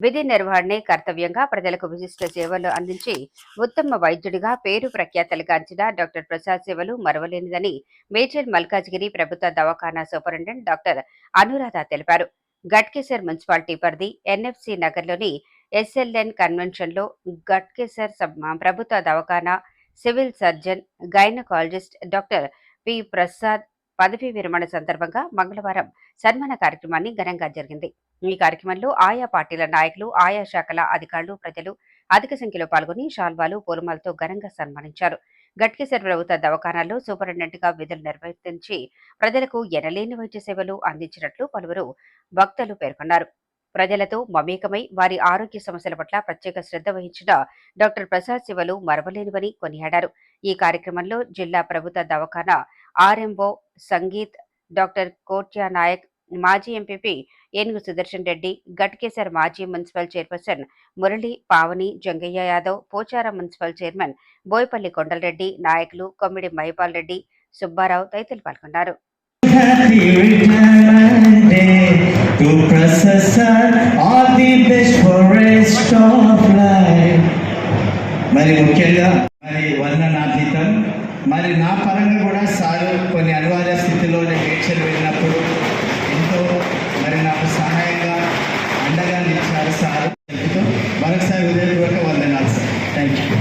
విధి నిర్వహణే కర్తవ్యంగా ప్రజలకు విశిష్ట సేవలు అందించి ఉత్తమ వైద్యుడిగా పేరు ప్రఖ్యాతలుగాంచిన డాక్టర్ ప్రసాద్ సేవలు మరవలేనిదని మేజర్ మల్కాజ్గిరి ప్రభుత్వ దవాఖానా సూపరింటెండెంట్ డాక్టర్ అనురాధ తెలిపారు. గట్కేసర్ మున్సిపాలిటీ పరిధి ఎన్ఎఫ్సి నగర్లోని ఎస్ఎల్ఎన్ కన్వెన్షన్లో గట్కేసర్ సబ్- ప్రభుత్వ దవాఖానా civil surgeon gynaecologist doctor P Prasad పదవీ విరమణ సందర్భంగా మంగళవారం సన్మాన కార్యక్రమాన్ని ఘనంగా జరిగింది. ఈ కార్యక్రమంలో ఆయా పార్టీల నాయకులు ఆయా శాఖల అధికారులు ప్రజలు అధిక సంఖ్యలో పాల్గొని షాల్వాలు పూలమాలతో ఘనంగా సన్మానించారు. గట్కేశ్వర ప్రభుత్వ దవాఖానాల్లో సూపరింటెండెంట్గా విధులు నిర్వర్తించి ప్రజలకు ఎనలేని వైద్య సేవలు అందించినట్లు పలువురు వక్తలు పేర్కొన్నారు. ప్రజలతో మమేకమై వారి ఆరోగ్య సమస్యల పట్ల ప్రత్యేక శ్రద్ధ వహించిన డాక్టర్ ప్రసాద్ శివలు మరవలేనివని కొనియాడారు. ఈ కార్యక్రమంలో జిల్లా ప్రభుత్వ దవాఖానా ఆర్ఎంఓ సంగీత్ డాక్టర్ కోట్యా నాయక్ మాజీ ఎంపీపీ ఏనుగు సుదర్శన్ రెడ్డి గట్కేసర్ మాజీ municipal chairperson Murali Pavani Jangaiah Yadav Pocharam municipal chairman Boyapalli Kondala Reddy నాయకులు కొమ్మిడి మహిపాల్ రెడ్డి సుబ్బారావు తదితరులు పాల్గొన్నారు. Happy to processor all the best for rest of life. మరి ముఖ్యంగా మరి వర్ణనాతీతం మరి నా పరంగా కూడా సార్ కొన్ని అనివార్య స్థితిలో నేను నేచర్ వెళ్ళినప్పుడు ఎంతో మరి నాకు సహాయంగా అండగా నిలిచారు సార్. తెలుపుతూ మరొకసారి కూడా వందనాలు సార్. థ్యాంక్ యూ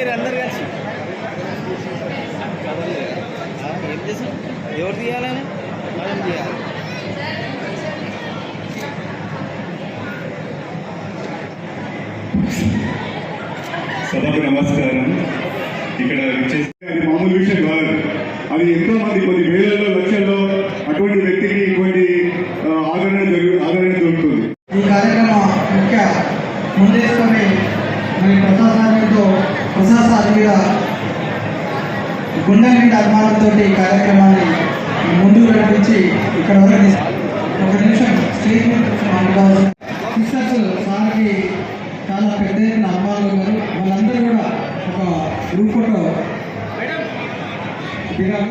మీరు అందరు కలిసి. ఏం చేసాం ఎవరు తీయాలని మనం తీయాలి. సభకు నమస్కారం. ఇక్కడ వచ్చేసి అది మామూలు విషయం కాదు. అది ఎంతో మంది కొన్ని వేలలో లక్షల్లో అటువంటి వ్యక్తికి ఇటువంటి ఆదరణ జరుగు ఆదరణ దొరుకుతుంది ఈ కార్యక్రమ ముఖ్య ముందేసుకొని మరి ప్రసాద్ సార్ మీతో ప్రసాద్ సార్ మీద గుండె మీద అభిమానంతో ఈ కార్యక్రమాన్ని ముందుకు నడిపించి ఇక్కడ వరకు తీసు- ఒక నిమిషం స్టేజ్ మీద మాట్లాడాలి సిస్టర్స్ సార్కి చాలా ఎత్తున అభిమానులు ఉన్నారు వాళ్ళందరూ కూడా ఒక గ్రూప్ ఫోటో దిగాలి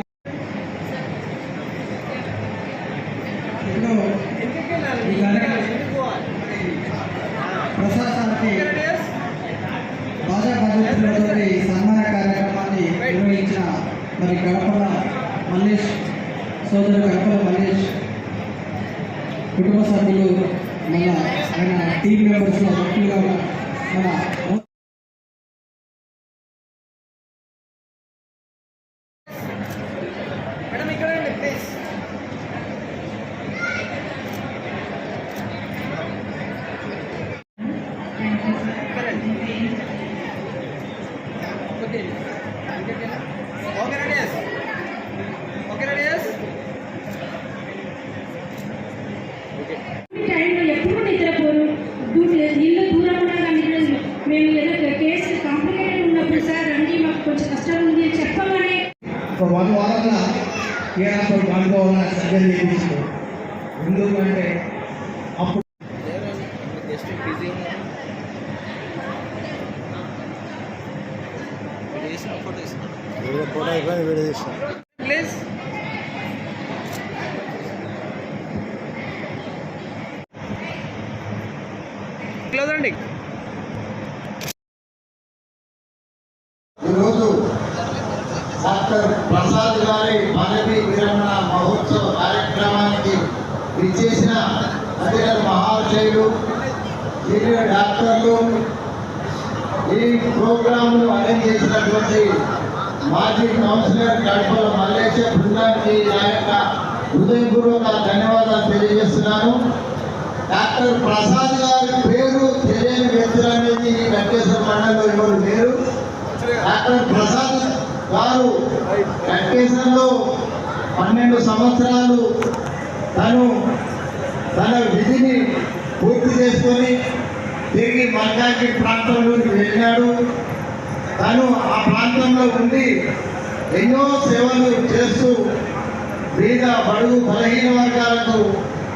ప్రసాద్ సార్కి భాషా సన్మాన కార్యక్రమాన్ని నిర్వహించిన మరి గడపల మల్లేష్ సోదరుడు గడపల మల్లేష్ కుటుంబ సభ్యులు మన ఆయన టీం మెంబర్స్లో ముఖ్యంగా ఉన్న మన చేసిన ఫోటో తీసిన ఫోటో అయిపోయింది వీడియో తీసిన ప్లీజ్ క్లోజ్ అండి. ఈరోజు డాక్టర్ ప్రసాద్ గారి పదవి విరమణ మహోత్సవ కార్యక్రమానికి విచ్చేసిన అధికార మహాశయులు డాక్టర్లు ఈ ప్రోగ్రాంను అరేంజ్ చేసినటువంటి మాజీ కౌన్సిలర్ కడపల మల్లేశ బృందానికి నా యొక్క హృదయపూర్వక ధన్యవాదాలు తెలియజేస్తున్నాను. డాక్టర్ ప్రసాద్ గారి పేరు తెలియని వ్యక్తులు అనేది ఈ వెంకటేశ్వర మండలంలో ఎవరు లేరు. డాక్టర్ ప్రసాద్ గారు వెంకటేశ్వరంలో పన్నెండు సంవత్సరాలు తను తన విధిని పూర్తి చేసుకొని తిరిగి మల్కాకి ప్రాంతంలోకి వెళ్ళాడు. తను ఆ ప్రాంతంలో ఉండి ఎన్నో సేవలు చేస్తూ పేద బడుగు బలహీన వర్గాలకు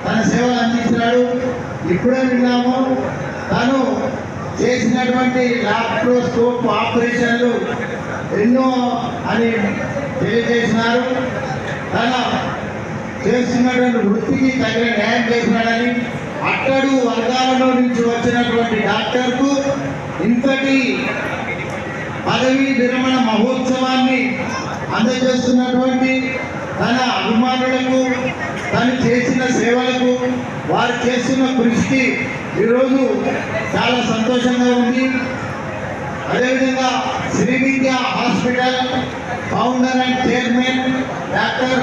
తన సేవలు అందించినాడు ఇప్పుడే విన్నాము తను చేసినటువంటి లాప్రోస్కోప్ ఆపరేషన్లు ఎన్నో అని తెలియజేసినారు. తన చేస్తున్నటువంటి వృత్తికి తగిన న్యాయం చేసినాడని అట్టడు వర్గాలలో నుంచి వచ్చినటువంటి డాక్టర్కు ఇంతటి పదవీ విరమణ మహోత్సవాన్ని అందజేస్తున్నటువంటి తన అభిమానులకు తను చేసిన సేవలకు వారు చేస్తున్న కృషికి ఈరోజు చాలా సంతోషంగా ఉంది. అదేవిధంగా Srividya hospital founder and chairman doctor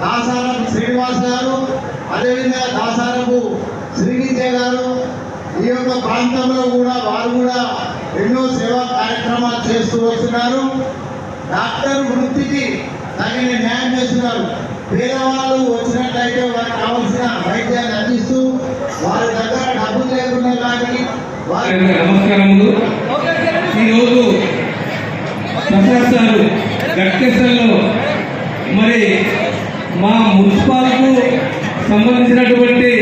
Dasaram Srinivas garu అదేవిధంగా దాసారపు శ్రీవిద్య గారు ఈ యొక్క ప్రాంతంలో కూడా వారు కూడా ఎన్నో సేవా కార్యక్రమాలు చేస్తూ వస్తున్నారు. డాక్టర్ వృత్తికి తగిన న్యాయం చేస్తున్నారు. పేదవాళ్ళు వచ్చినట్లయితే వారికి కావాల్సిన వైద్యాన్ని అందిస్తూ వారి దగ్గర డబ్బులు లేకుండా కానీ వారి నమస్కారములు ఈరోజు ప్రసాద్ సారు గట్కేశ్వర్లో మరి మా మున్సిపాల్కు సంబంధించినటువంటి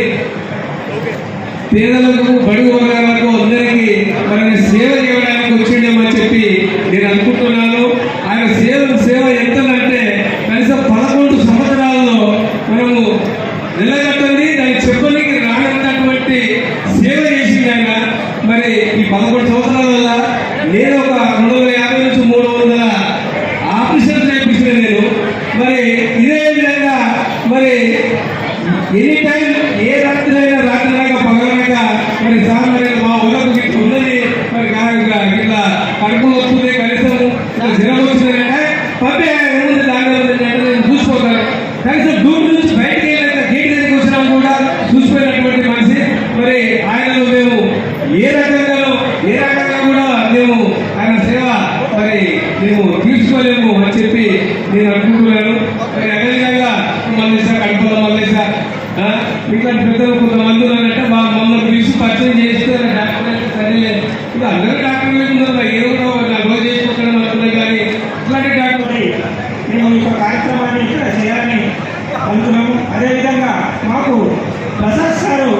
పేదలకు బడుగు వర్గాలకు అందరికీ మరి సేవ చేయడానికి వచ్చిండేమని చెప్పి నేను అనుకుంటున్నాను ఆయన సేవ సేవ ఎంతంటే కనీసం పదకొండు సంవత్సరాల్లో మనము నిలగట్టండి దాన్ని చెప్పడానికి రానటువంటి సేవ చేసింది ఆయన మరి ఈ పదకొండు సంవత్సరాల వల్ల నేను ఒక రెండు వందల యాభై నుంచి మూడు వందల ఆపరేషన్ చేయించిన నేను మరి ఇదే విధంగా మరి ఎనీ టైం ఏ రాత్రి అయినా రాత్రి దాకా పగలనక మరి సార్ మరి మా ఊళ్ళకు ఇట్లా ఉన్నది మరి కా- ఇట్లా ఇట్లా కడుపు వస్తుంది కనీసం ఇట్లా జ్వరం వచ్చిందంటే పంపే ఏముంది దాంట్లో ఉంది అంటే నేను చూసిపోతాను కనీసం డ్యూటీ నుంచి బయటకు వెళ్ళాక గేట్ దగ్గరికి వచ్చినా కూడా చూసిపోయినటువంటి మనిషి మరి ఆయనలో మేము ఏ రకంగా ఏ రకంగా కూడా మేము ఆయన సేవ మరి మేము తీర్చుకోలేము అని చెప్పి నేను అనుకుంటున్నాను మరి అదేవిధంగా మల్లేశ కడపల పెద్దలు కొంతమంది ఉన్నారంటే మా మమ్మల్ని పిలిచి పరిచయం చేస్తే డాక్టర్ అంటే సరేలే అందరూ డాక్టర్లు ఉన్నారు ఏదో ఒక నా రోజు చేసుకోవడం అనుకున్నాయి కానీ ఇట్లాంటి డాక్టర్ మేము ఈ యొక్క కార్యక్రమాన్ని ఇక్కడ చేయాలని అనుకున్నాము అదేవిధంగా మాకు ప్రసాద్ సారు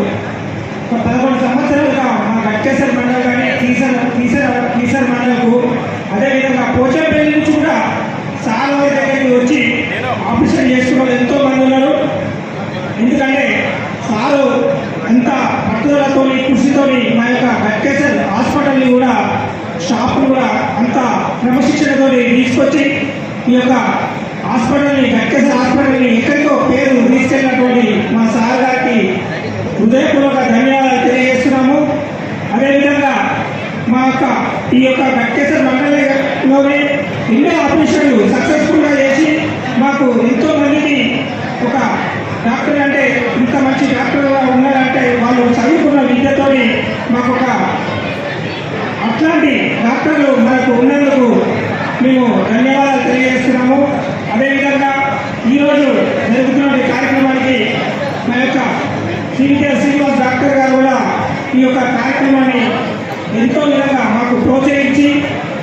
ఒక పదకొండు సంవత్సరాలుగా మా గట్కేశ్వర మండలం కానీ కీసర్ కీసర్ కీసర్ మండలకు అదేవిధంగా పోచంపల్లి నుంచి కూడా చాలా మంది దగ్గరికి వచ్చి ఆపరేషన్ చేసుకున్న వాళ్ళు ఎంతో మంది ఉన్నారు ఎందుకంటే సారు అంత పట్టుదలతోని కృషితోని మా యొక్క గట్కేశ్వర్ హాస్పిటల్ని కూడా స్టాఫ్ను కూడా అంత క్రమశిక్షణతో తీసుకొచ్చి ఈ యొక్క హాస్పిటల్ని గట్టేసి హాస్పిటల్ని ఎక్కడికో పేరు తీసుకెళ్ళినటువంటి మా సార్ గారికి హృదయపూర్వక ధన్యవాదాలు తెలియజేస్తున్నాము. అదేవిధంగా మా యొక్క ఈ యొక్క గట్కేశ్వర మండలంలోనే ఎన్నో ఆపరేషన్లు సక్సెస్ఫుల్గా చేసి మాకు ఎంతో మందికి ఒక డాక్టర్ అంటే ఇంత మంచి డాక్టర్గా ఉన్నారంటే వాళ్ళు చదువుకున్న విద్యతోని మాకు ఒక అట్లాంటి డాక్టర్లు మనకు ఉన్నందుకు మేము తెలియజేస్తున్నాము. అదేవిధంగా ఈరోజు జరుగుతున్న కార్యక్రమానికి మా యొక్క శ్రీకే శ్రీనివాస్ డాక్టర్ గారు కూడా ఈ యొక్క కార్యక్రమాన్ని ఎంతో విధంగా మాకు ప్రోత్సహించి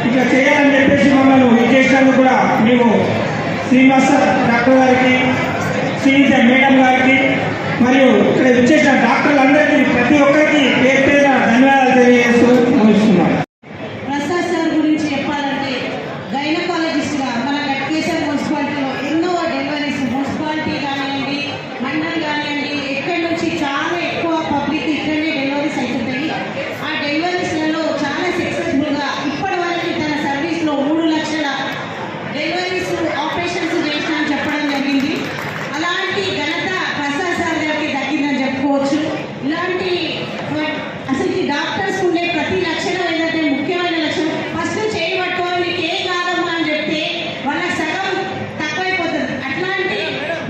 ఇట్లా చేయాలని చెప్పేసి మమ్మల్ని విజయించినందుకు కూడా మేము శ్రీనివాస డాక్టర్ గారికి శ్రీనిత మేడం గారికి మరియు ఇక్కడ విచ్చేసిన డాక్టర్లందరికీ ప్రతి ఒక్కరికి పేరు పేరున ధన్యవాదాలు తెలియజేస్తూ ముగిస్తున్నాను ప్రసాద్ సార్ గురించి చెప్పాలంటే గైనకాలజిస్ట్గా మన గట్కేశ్వర మున్సిపాలిటీలో ఎన్నో డెలివరీస్ మున్సిపాలిటీ కానివ్వండి మండల్ కానివ్వండి ఎక్కడి నుంచి చాలా ఎక్కువ పబ్లిక్ ఇక్కడనే డెలివరీస్ అవుతుంటాయి ఆ డెలివరీస్లలో చాలా సక్సెస్ఫుల్గా ఇప్పటి వరకు తన సర్వీస్లో మూడు లక్షల డెలివరీస్ ఆపరేషన్స్ చేసిన అని చెప్పడం జరిగింది అలాంటి ఘనత ప్రసాద్ సార్ గారికి దక్కిందని చెప్పుకోవచ్చు ఇలాంటి అసలు ఈ డాక్టర్స్ ఉండే ప్రతి లక్షణం ఏదైతే ముఖ్యమైన లక్షణం ఫస్ట్ చేయి పట్టుకోవాలి నీకు ఏం కాదమ్మా అని చెప్తే వాళ్ళ సగం తక్కువైపోతుంది అట్లాంటి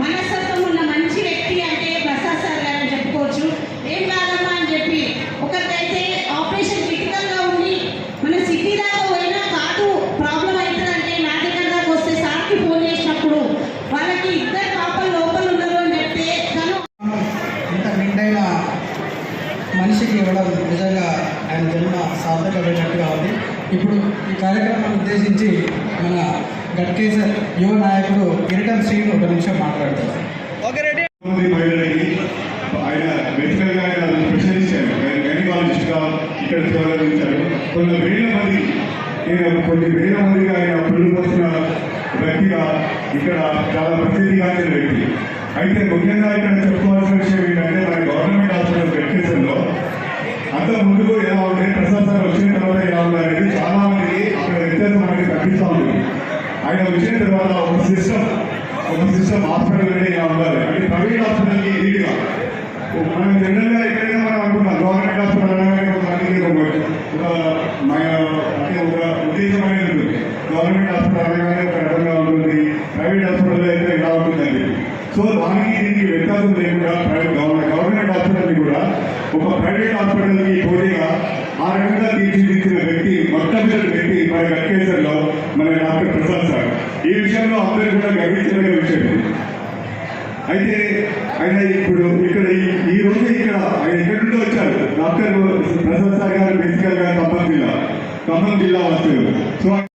మనస్తత్వం ఉన్న మంచి వ్యక్తి అంటే ప్రసాద్ సార్ గారు అని చెప్పుకోవచ్చు ఏం కాదమ్మా అని చెప్పి ఒకరికైతే ఆపరేషన్ క్రిటికల్గా ఉండి మన సిటీ దాకా పోయినా కాదు ప్రాబ్లం అవుతుందంటే నా దగ్గర దాకా వస్తే సార్కి ఫోన్ చేసినప్పుడు వాళ్ళకి ఇద్దరు పాపలు లోపల ఉన్నారు అని చెప్తే తను ఇంత నిండైన మనిషికి ఇవ్వడం నిజంగా ఆయన జన్మ సార్థకమైనట్టుగా ఉంది. ఇప్పుడు ఈ కార్యక్రమాన్ని ఉద్దేశించి మన గట్కేసర్ యువ నాయకుడు కిరీటం శ్రీను ఒక నిమిషం మాట్లాడతారు. Okay ready. మంది మహిళలకి ఆయన మెడికల్గా ఆయన స్పెషలిస్ట్ గైనకాలజిస్ట్గా ఇక్కడ సేవలందించారు కొన్ని వేల మంది నేను కొన్ని వేల మందిగా ఆయన పోసిన వ్యక్తిగా ఇక్కడ చాలా ప్రసిద్ధిగాంచిన వ్యక్తి. అయితే ముఖ్యంగా ఇక్కడ చెప్పుకోవాల్సిన విషయం ఏంటంటే మన గవర్నమెంట్ హాస్పిటల్ వెంకటేశ్వరంలో అంత ముందుకు ఎలా ఉంటే ప్రసాద్ సార్ వచ్చిన తర్వాత ఎలా ఉందనేది చాలా మంది అక్కడ వ్యత్యాసం అనేది కనిపిస్తూ ఉంది. ఆయన వచ్చిన తర్వాత ఒక సిస్టమ్ ఒక సిస్టమ్ హాస్పిటల్ అనేది ఎలా ఉండాలి. అంటే ప్రైవేట్ హాస్పిటల్కి నీట్గా మనం జనరల్గా ఎక్కడైనా మనం అనుకుంటాం గవర్నమెంట్ హాస్పిటల్ అనగానే ఒక మందికి ఒక అంటే ఒక ఉద్దేశం అనేది ఉంటుంది. గవర్నమెంట్ హాస్పిటల్ అనగానే ఒక రకంగా ఉంటుంది ప్రైవేట్ హాస్పిటల్ అయితే ఎలా ఉంటుందండి సో దానికి దీనికి వ్యత్యాసం లేకుండా గవర్నమెంట్ హాస్పిటల్ని కూడా ఒక ప్రైవేట్ హాస్పిటల్ పోటీగా ఆ రకంగా తీర్చిదిద్దిన వ్యక్తి మొట్టమొదటి వ్యక్తి మన గట్కేశ్వర్లో మన డాక్టర్ ప్రసాద్ సార్ ఈ విషయంలో అందరూ కూడా గర్వించదగిన విషయం. అయితే ఆయన ఇప్పుడు ఇక్కడ ఈ- ఈ రోజు ఇక్కడ ఆయన ఎక్కడి నుండి వచ్చారు? డాక్టర్ ప్రసాద్ సార్ గారు బేసికల్గా ఖమ్మం జిల్లా. ఖమ్మం జిల్లా వస్తారు సో